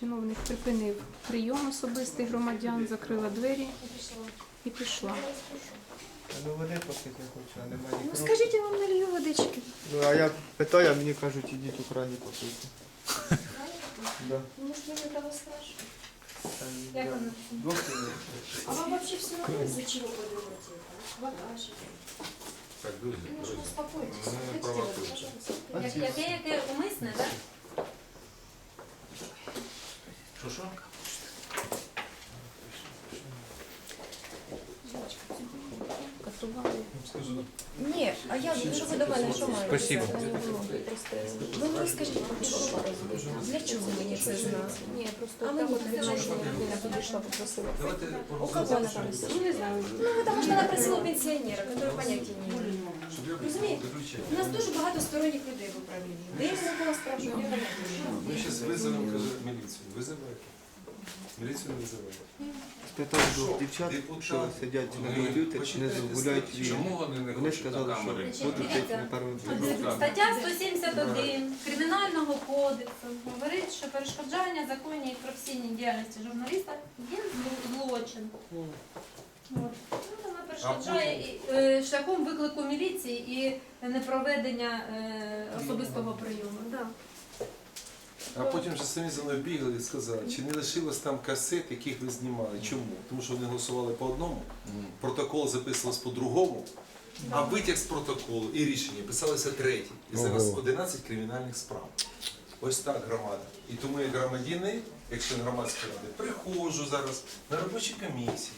Чиновник припинив прийом особистий громадян, закрила двері і пішла. Ну вони попити хочу, а немає Ну скажіть, я вам налью водички. Ну а я питаю, а мені кажуть, ідіть у крані попити. Да. Может, я для того? Там, Як воно? Доктор, А вам вообще все равно из-за чего подумать? Багаж. Так, успокойтесь. Ну, пожалуйста. Як- Яке, яке умисне, так? Що що? Катували. Ні, а я що ви до мене, що маю? Спасибо. Ви мені скажіть, для чого мені це знати? Ні, просто А та мені от для людина чого? підійшла, попросила. Давайте У кого она просила? Ну не знаю. Ну, потому что она просила пенсионера, который понятия не имеет. щоб я Розумієте? У нас дуже багато сторонніх людей в управлінні. Де я у кого спрашиваю, я не маю. Ми зараз визовемо, каже, міліцію. Визивайте. Міліцію не визивайте. спитав двох дівчат, що сидять на комп'ютері, почитайте внизу гуляють статті. вільно. Чому вони не Вони хочуть на сказали, що камери? будуть Дивіться. на Стаття 171 Кримінального кодексу говорить, що перешкоджання законній і професійній діяльності журналіста є зло- злочин. От. Ну, Вона перешкоджає е, шляхом виклику міліції і непроведення е, особистого прийому. Да. А потім вже самі за мною бігали і сказали, чи не лишилось там касет, яких ви знімали. Чому? Тому що вони голосували по одному, протокол записувався по-другому, а витяг з протоколу і рішення писалися третій. І зараз 11 кримінальних справ. Ось так громада. І тому як громадянин, як член громадської ради, приходжу зараз на робочі комісії.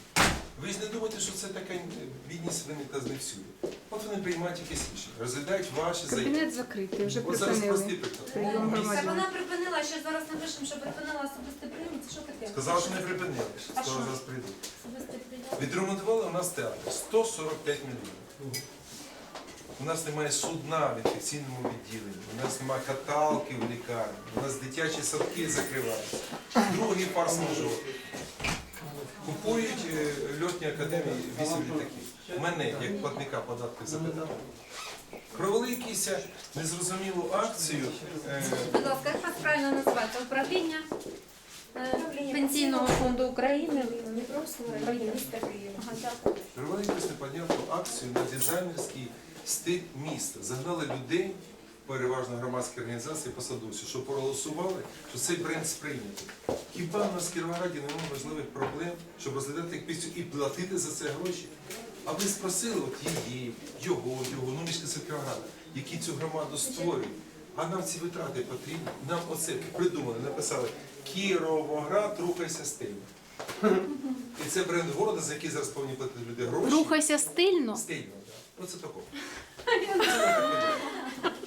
Ви ж не думаєте, що це така бідність виникла з всюди. От вони приймають якесь рішення, розглядають ваші заяви. Кабінет закритий, вже От зараз простий припинили. приклад. Прийом Так громадян. вона припинила, ще зараз напишемо, що припинила особистий прийом. Це що таке? Сказали, що не припинили. А що? зараз прийдуть. Особистий прийом. Відремонтували у нас театр 145 мільйонів. У нас немає судна в інфекційному відділенні, у нас немає каталки в лікарні, у нас дитячі садки закриваються. Другий фарс-мажор. Купують е, льотні академії 8 літаків. Мене, як платника податків, запитали. Провели якусь незрозумілу акцію. е, Будь ласка, як вас правильно називається? Управління е, Пенсійного фонду України. Провели якусь непонятну акцію на дизайнерський стиль міста. Загнали людей, переважно громадські організації, посадовці, щоб проголосували, що цей бренд сприйнятий. Хіба в нас в Кіровограді немає важливих проблем, щоб розглядати їх пісню і платити за це гроші? А ви спросили от її, його, його, ну мешканців Кіровограда, які цю громаду створюють. А нам ці витрати потрібні. Нам оце придумали, написали Кіровоград, рухайся стильно. І це бренд города, за який зараз повинні платити люди гроші. Рухайся стильно. Стильно, так. Оце такого.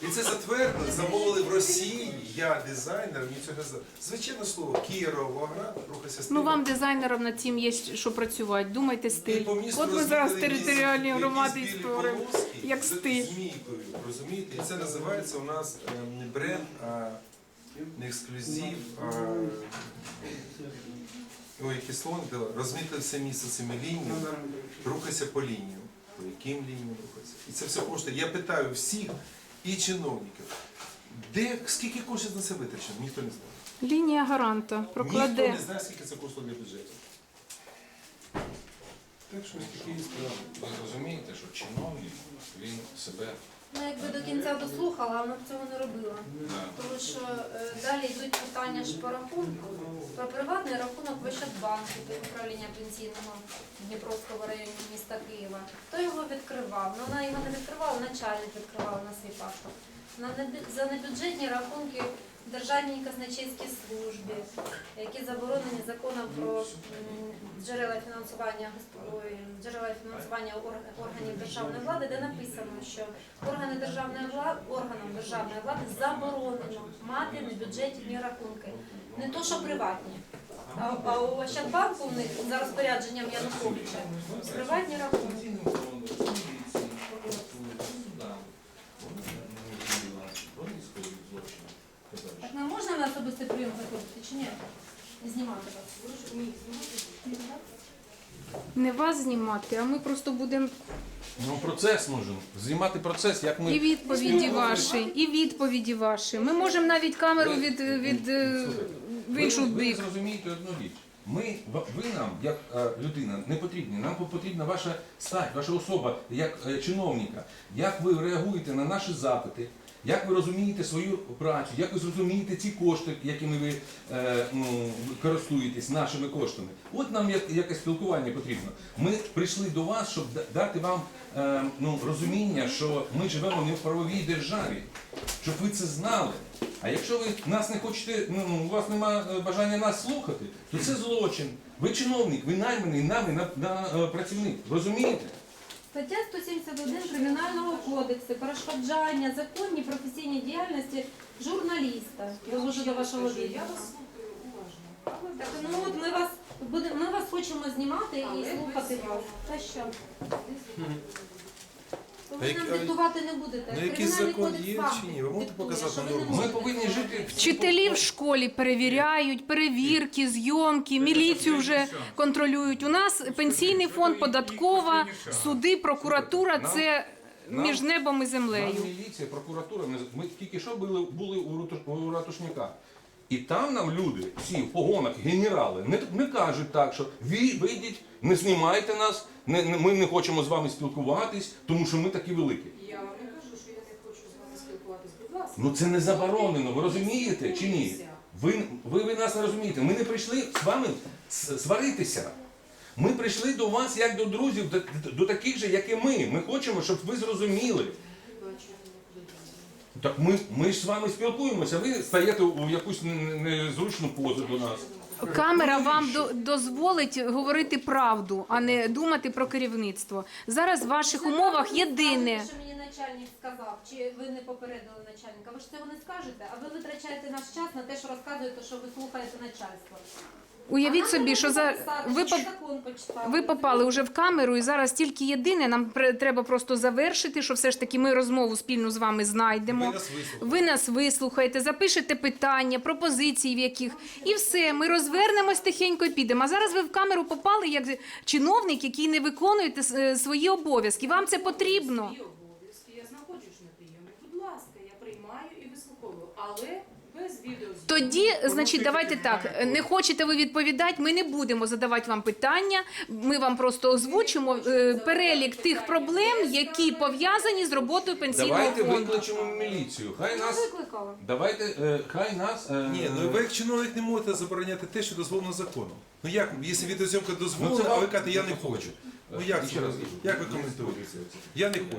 І це затвердили, замовили в Росії. Я дизайнер, мені цього не знаю. Звичайне слово, Кіровоград, рухайся стильно. Ну вам дизайнером над цим є що працювати. Думайте І стиль. От ми зараз територіальні громади білі створимо. як стиль. Змійкою, розумієте? І це називається у нас не бренд, а не ексклюзив, а ой, дала. Розмітили все місце цими лініями, рухайся по лініям. По яким лініям рухайся? І це все коштує. Я питаю всіх і чиновників, де, скільки коштів на це витрачено? Ніхто не знає. Лінія гаранта Ніхто не знає, скільки це коштує для бюджету. Так що такі справи. Ви розумієте, що чиновник він себе Ну, якби до кінця дослухала, вона б цього не робила. Тому що е, далі йдуть питання ж по рахунку, про приватний рахунок в Ощадбанку управління пенсійного Дніпровського району міста Києва. Хто його відкривав? Ну, вона його не відкривала, начальник відкривав на свій паспорт. За небюджетні рахунки Державній казначейській службі, які заборонені законом про джерела фінансування джерела фінансування орг- органів державної влади, де написано, що органи державної влади органам державної влади заборонено мати небюджетні рахунки. Не то, що приватні. А, у Ощадбанку в них за розпорядженням Януковича приватні рахунки. Так не можна на особистий прийом заходити чи ні? Знімати вас. Не вас знімати, а ми просто будемо ну процес нужен. Знімати процес, як ми. і відповіді ваші, і відповіді ваші. Ми можемо навіть камеру від, від, е, в іншу ви, ви бік. зрозумієте одну річ. Ми, ва- ви нам, як е, людина, не потрібні. Нам потрібна ваша стать, ваша особа як е, чиновника. Як ви реагуєте на наші запити, як ви розумієте свою працю, як ви зрозумієте ці кошти, якими ви е, ну, користуєтесь нашими коштами. От нам як, якесь спілкування потрібно. Ми прийшли до вас, щоб дати вам е, ну, розуміння, що ми живемо не в правовій державі, щоб ви це знали. А якщо ви нас не хочете, ну у вас немає бажання нас слухати, то це злочин. Ви чиновник, ви найманий нами на, на е, працівник. Розумієте? Стаття 171 Кримінального кодексу перешкоджання законній професійній діяльності журналіста. Довожу до вашого відео. Так, ну от ми вас буде- ми вас хочемо знімати і слухати вас. Та що? То ви які- нам а- диктувати не будете. Ну якийсь Кримінальний закон кодекс є вам чи ні? Ви можете диктує, показати що ви не норму? Ми можете повинні жити Вчителі в школі перевіряють, перевірки, зйомки, міліцію вже контролюють. У нас пенсійний фонд, податкова, суди, прокуратура це між небом і Нам землею. міліція, прокуратура, ми, ми тільки що були, були у, Руту- у ратушника. І там нам люди, всі в погонах, генерали, не, не кажуть так, що ви вийдіть, не знімайте нас, не, не- ми не хочемо з вами спілкуватись, тому що ми такі великі. Я вам не кажу, що я не хочу з вами спілкуватись. Будь ласка. Ну це не заборонено, ви розумієте чи ні? Ви, ви, ви нас не розумієте. Ми не прийшли з вами сваритися. Ми прийшли до вас як до друзів, до, до таких же, як і ми. Ми хочемо, щоб ви зрозуміли. Так ми, ми ж з вами спілкуємося, ви стаєте у якусь не- не- незручну позу до нас. Камера вам до- дозволить говорити правду, а не думати про керівництво. Зараз в ваших умовах єдине. Що мені начальник сказав, чи ви не попередили начальника? Ви ж цього не скажете, а ви витрачаєте наш час на те, що розказуєте, що ви слухаєте начальство. Уявіть собі, що за ви поп- Ви попали вже в камеру, і зараз тільки єдине. Нам треба просто завершити, що все ж таки ми розмову спільну з вами знайдемо. Ви нас. Ви нас вислухаєте, запишете питання, пропозиції в яких, і все. Ми розвернемось тихенько і підемо. А зараз ви в камеру попали як чиновник, який не виконуєте е, свої обов'язки. Вам це потрібно. Свої обов'язки. Я знаходжусь на прийомі. Будь ласка, я приймаю і вислуховую. Але без відео. Тоді, значить, давайте так. Не хочете ви відповідати, ми не будемо задавати вам питання. Ми вам просто озвучимо е, перелік тих проблем, які пов'язані з роботою пенсійного Давайте фонду. викличемо міліцію. Хай нас. викликала. Давайте, е, хай нас. е, Ні, ну ви як чиновник не можете забороняти те, що дозволено законом. Ну як, якщо відеозйомка Ну, дозволена, це а ви вам- кажете, я не хочу. Ну як Ще це? раз. Як ви коментуєте це? Я не хочу.